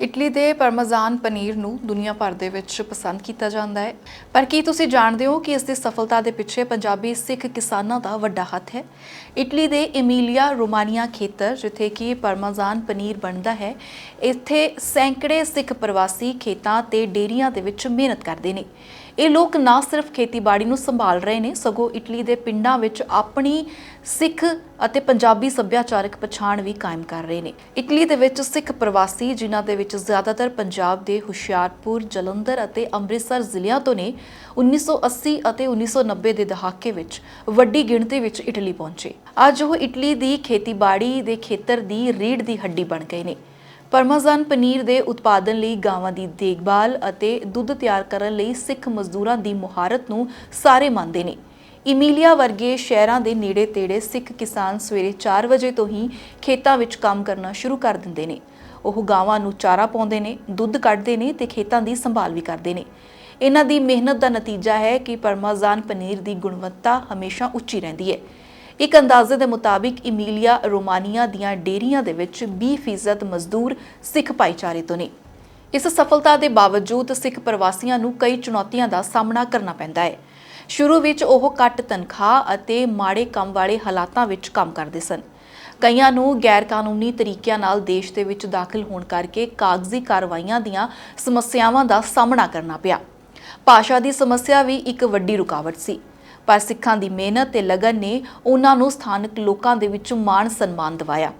Italy ਦੇ ਪਰਮੇਜ਼ਾਨ ਪਨੀਰ ਨੂੰ ਦੁਨੀਆ ਭਰ ਦੇ ਵਿੱਚ ਪਸੰਦ ਕੀਤਾ ਜਾਂਦਾ ਹੈ। ਪਰ ਕੀ ਤੁਸੀਂ ਜਾਣਦੇ ਹੋ ਕਿ ਇਸ ਦੀ ਸਫਲਤਾ ਦੇ ਪਿੱਛੇ ਪੰਜਾਬੀ ਸਿੱਖ ਕਿਸਾਨਾਂ ਦਾ ਵੱਡਾ ਹੱਥ ਹੈ? ਇਟਲੀ ਦੇ ਇਮੀਲੀਆ ਰੋਮਾਨੀਆ ਖੇਤਰ, ਜਿੱਥੇ ਕਿ ਪਰਮੇਜ਼ਾਨ ਪਨੀਰ ਬਣਦਾ ਹੈ, ਇੱਥੇ ਸੈਂਕੜੇ ਸਿੱਖ ਪ੍ਰਵਾਸੀ ਖੇਤਾਂ ਤੇ ਡੇਰੀਆਂ ਦੇ ਵਿੱਚ ਮਿਹਨਤ ਕਰਦੇ ਨੇ। ਇਹ ਲੋਕ ਨਾ ਸਿਰਫ ਖੇਤੀਬਾੜੀ ਨੂੰ ਸੰਭਾਲ ਰਹੇ ਨੇ, ਸਗੋਂ ਇਟਲੀ ਦੇ ਪਿੰਡਾਂ ਵਿੱਚ ਆਪਣੀ ਸਿੱਖ ਅਤੇ ਪੰਜਾਬੀ ਸੱਭਿਆਚਾਰਕ ਪਛਾਣ ਵੀ ਕਾਇਮ ਕਰ ਰਹੇ ਨੇ। ਇਟਲੀ ਦੇ ਵਿੱਚ ਸਿੱਖ ਪ੍ਰਵਾਸੀ, ਜਿਨ੍ਹਾਂ ਦੇ ਵਿੱਚ ਜ਼ਿਆਦਾਤਰ ਪੰਜਾਬ ਦੇ ਹੁਸ਼ਿਆਰਪੁਰ, ਜਲੰਧਰ ਅਤੇ ਅੰਮ੍ਰਿਤਸਰ ਜ਼ਿਲ੍ਹਿਆਂ ਤੋਂ ਨੇ 1980 ਅਤੇ 1990 ਦੇ ਦਹਾਕੇ ਵਿੱਚ ਵੱਡੀ ਗਿਣਤੀ ਵਿੱਚ ਇਟਲੀ ਪਹੁੰਚੇ। ਅੱਜ ਉਹ ਇਟਲੀ ਦੀ ਖੇਤੀਬਾੜੀ ਦੇ ਖੇਤਰ ਦੀ ਰੀੜ ਦੀ ਹੱਡੀ ਬਣ ਗਏ ਨੇ। ਪਰਮਾਜ਼ਾਨ ਪਨੀਰ ਦੇ ਉਤਪਾਦਨ ਲਈ ਗਾਵਾਂ ਦੀ ਦੇਖਭਾਲ ਅਤੇ ਦੁੱਧ ਤਿਆਰ ਕਰਨ ਲਈ ਸਿੱਖ ਮਜ਼ਦੂਰਾਂ ਦੀ ਮੁਹਾਰਤ ਨੂੰ ਸਾਰੇ ਮੰਨਦੇ ਨੇ। ਇਮੀਲੀਆ ਵਰਗੇ ਸ਼ਹਿਰਾਂ ਦੇ ਨੇੜੇ-ਤੇੜੇ ਸਿੱਖ ਕਿਸਾਨ ਸਵੇਰੇ 4 ਵਜੇ ਤੋਂ ਹੀ ਖੇਤਾਂ ਵਿੱਚ ਕੰਮ ਕਰਨਾ ਸ਼ੁਰੂ ਕਰ ਦਿੰਦੇ ਨੇ। ਉਹ ਗਾਵਾਂ ਨੂੰ ਚਾਰਾ ਪਾਉਂਦੇ ਨੇ, ਦੁੱਧ ਕੱਢਦੇ ਨੇ ਤੇ ਖੇਤਾਂ ਦੀ ਸੰਭਾਲ ਵੀ ਕਰਦੇ ਨੇ। ਇਹਨਾਂ ਦੀ ਮਿਹਨਤ ਦਾ ਨਤੀਜਾ ਹੈ ਕਿ ਪਰਮਾਜ਼ਾਨ ਪਨੀਰ ਦੀ ਗੁਣਵੱਤਾ ਹਮੇਸ਼ਾ ਉੱਚੀ ਰਹਿੰਦੀ ਹੈ। ਇੱਕ ਅੰਦਾਜ਼ੇ ਦੇ ਮੁਤਾਬਿਕ ਇਮੀਲੀਆ ਰੋਮਾਨੀਆ ਦੀਆਂ ਡੇਰੀਆਂ ਦੇ ਵਿੱਚ 20% ਮਜ਼ਦੂਰ ਸਿੱਖ ਭਾਈਚਾਰੇ ਤੋਂ ਨੇ। ਇਸ ਸਫਲਤਾ ਦੇ ਬਾਵਜੂਦ ਸਿੱਖ ਪ੍ਰਵਾਸੀਆਂ ਨੂੰ ਕਈ ਚੁਣੌਤੀਆਂ ਦਾ ਸਾਹਮਣਾ ਕਰਨਾ ਪੈਂਦਾ ਹੈ। ਸ਼ੁਰੂ ਵਿੱਚ ਉਹ ਘੱਟ ਤਨਖਾਹ ਅਤੇ ਮਾੜੇ ਕੰਮ ਵਾਲੇ ਹਾਲਾਤਾਂ ਵਿੱਚ ਕੰਮ ਕਰਦੇ ਸਨ। ਕਈਆਂ ਨੂੰ ਗੈਰ ਕਾਨੂੰਨੀ ਤਰੀਕਿਆਂ ਨਾਲ ਦੇਸ਼ ਦੇ ਵਿੱਚ ਦਾਖਲ ਹੋਣ ਕਰਕੇ ਕਾਗਜ਼ੀ ਕਾਰਵਾਈਆਂ ਦੀਆਂ ਸਮੱਸਿਆਵਾਂ ਦਾ ਸਾਹਮਣਾ ਕਰਨਾ ਪਿਆ। ਭਾਸ਼ਾ ਦੀ ਸਮੱਸਿਆ ਵੀ ਇੱਕ ਵੱਡੀ ਰੁਕਾਵਟ ਸੀ। ਪਰ ਸਿੱਖਾਂ ਦੀ ਮਿਹਨਤ ਤੇ ਲਗਨ ਨੇ ਉਹਨਾਂ ਨੂੰ ਸਥਾਨਕ ਲੋਕਾਂ ਦੇ ਵਿੱਚ ਮਾਣ ਸਨਮਾਨ ਦਿਵਾਇਆ।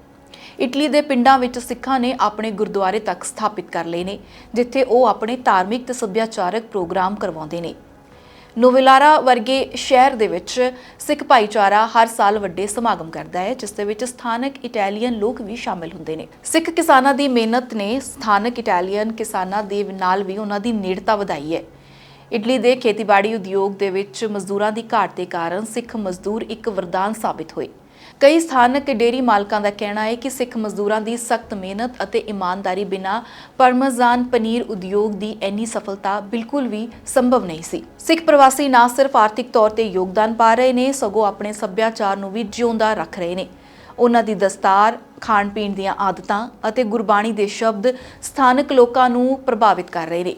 ਇਟਲੀ ਦੇ ਪਿੰਡਾਂ ਵਿੱਚ ਸਿੱਖਾਂ ਨੇ ਆਪਣੇ ਗੁਰਦੁਆਰੇ ਤੱਕ ਸਥਾਪਿਤ ਕਰ ਲਏ ਨੇ, ਜਿੱਥੇ ਉਹ ਆਪਣੇ ਧਾਰਮਿਕ ਤੇ ਸੱਭਿਆਚਾਰਕ ਪ੍ਰੋਗਰਾਮ ਕਰਵਾਉਂਦੇ ਨੇ। ਨੋਵੈਲਾਰਾ ਵਰਗੇ ਸ਼ਹਿਰ ਦੇ ਵਿੱਚ ਸਿੱਖ ਭਾਈਚਾਰਾ ਹਰ ਸਾਲ ਵੱਡੇ ਸਮਾਗਮ ਕਰਦਾ ਹੈ, ਜਿਸ ਦੇ ਵਿੱਚ ਸਥਾਨਕ ਇਟਾਲੀਅਨ ਲੋਕ ਵੀ ਸ਼ਾਮਿਲ ਹੁੰਦੇ ਨੇ। ਸਿੱਖ ਕਿਸਾਨਾਂ ਦੀ ਮਿਹਨਤ ਨੇ ਸਥਾਨਕ ਇਟਾਲੀਅਨ ਕਿਸਾਨਾਂ ਦੇ ਨਾਲ ਵੀ ਉਹਨਾਂ ਦੀ ਨੇੜਤਾ ਵਧਾਈ ਹੈ। ਇਟਲੀ ਦੇ ਖੇਤੀਬਾੜੀ ਉਦਯੋਗ ਦੇ ਵਿੱਚ ਮਜ਼ਦੂਰਾਂ ਦੀ ਘਾਟ ਦੇ ਕਾਰਨ ਸਿੱਖ ਮਜ਼ਦੂਰ ਇੱਕ ਵਰਦਾਨ ਸਾਬਿਤ ਹੋਏ। ਕਈ ਸਥਾਨਕ ਡੇਰੀ ਮਾਲਕਾਂ ਦਾ ਕਹਿਣਾ ਹੈ ਕਿ ਸਿੱਖ ਮਜ਼ਦੂਰਾਂ ਦੀ ਸਖਤ ਮਿਹਨਤ ਅਤੇ ਇਮਾਨਦਾਰੀ ਬਿਨਾਂ ਪਰਮਜ਼ਾਨ ਪਨੀਰ ਉਦਯੋਗ ਦੀ ਇੰਨੀ ਸਫਲਤਾ ਬਿਲਕੁਲ ਵੀ ਸੰਭਵ ਨਹੀਂ ਸੀ। ਸਿੱਖ ਪ੍ਰਵਾਸੀ ਨਾ ਸਿਰਫ ਆਰਥਿਕ ਤੌਰ ਤੇ ਯੋਗਦਾਨ ਪਾ ਰਹੇ ਨੇ, ਸਗੋਂ ਆਪਣੇ ਸੱਭਿਆਚਾਰ ਨੂੰ ਵੀ ਜਿਉਂਦਾ ਰੱਖ ਰਹੇ ਨੇ। ਉਹਨਾਂ ਦੀ ਦਸਤਾਰ ਖਾਣ ਪੀਣ ਦੀਆਂ ਆਦਤਾਂ ਅਤੇ ਗੁਰਬਾਣੀ ਦੇ ਸ਼ਬਦ ਸਥਾਨਕ ਲੋਕਾਂ ਨੂੰ ਪ੍ਰਭਾਵਿਤ ਕਰ ਰਹੇ ਨੇ।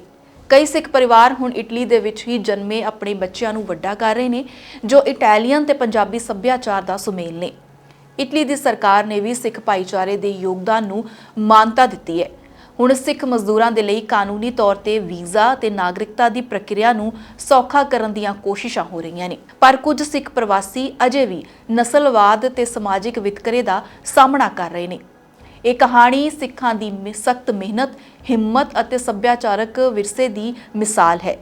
ਕਈ ਸਿੱਖ ਪਰਿਵਾਰ ਹੁਣ ਇਟਲੀ ਦੇ ਵਿੱਚ ਹੀ ਜਨਮੇ ਆਪਣੇ ਬੱਚਿਆਂ ਨੂੰ ਵੱਡਾ ਕਰ ਰਹੇ ਨੇ, ਜੋ ਇਟਾਲੀਅਨ ਤੇ ਪੰਜਾਬੀ ਸੱਭਿਆਚਾਰ ਦਾ ਸੁਮੇਲ ਨੇ। ਇਟਲੀ ਦੀ ਸਰਕਾਰ ਨੇ ਵੀ ਸਿੱਖ ਭਾਈਚਾਰੇ ਦੇ ਯੋਗਦਾਨ ਨੂੰ ਮਾਨਤਾ ਦਿੱਤੀ ਹੈ। ਹੁਣ ਸਿੱਖ ਮਜ਼ਦੂਰਾਂ ਦੇ ਲਈ ਕਾਨੂੰਨੀ ਤੌਰ ਤੇ ਵੀਜ਼ਾ ਤੇ ਨਾਗਰਿਕਤਾ ਦੀ ਪ੍ਰਕਿਰਿਆ ਨੂੰ ਸੌਖਾ ਕਰਨ ਦੀਆਂ ਕੋਸ਼ਿਸ਼ਾਂ ਹੋ ਰਹੀਆਂ ਨੇ। ਪਰ ਕੁਝ ਸਿੱਖ ਪ੍ਰਵਾਸੀ ਅਜੇ ਵੀ ਨਸਲਵਾਦ ਤੇ ਸਮਾਜਿਕ ਵਿਤਕਰੇ ਦਾ ਸਾਹਮਣਾ ਕਰ ਰਹੇ ਨੇ। ਇਹ ਕਹਾਣੀ ਸਿੱਖਾਂ ਦੀ ਸਖਤ ਮਿਹਨਤ, ਹਿੰਮਤ ਅਤੇ ਸੱਭਿਆਚਾਰਕ ਵਿਰਸੇ ਦੀ ਮਿਸਾਲ ਹੈ।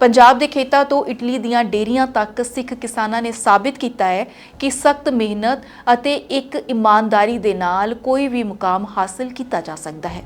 ਪੰਜਾਬ ਦੇ ਖੇਤਾਂ ਤੋਂ ਇਟਲੀ ਦੀਆਂ ਡੇਰੀਆਂ ਤੱਕ ਸਿੱਖ ਕਿਸਾਨਾਂ ਨੇ ਸਾਬਿਤ ਕੀਤਾ ਹੈ ਕਿ ਸਖਤ ਮਿਹਨਤ ਅਤੇ ਇੱਕ ਇਮਾਨਦਾਰੀ ਦੇ ਨਾਲ ਕੋਈ ਵੀ ਮੁਕਾਮ ਹਾਸਲ ਕੀਤਾ ਜਾ ਸਕਦਾ ਹੈ।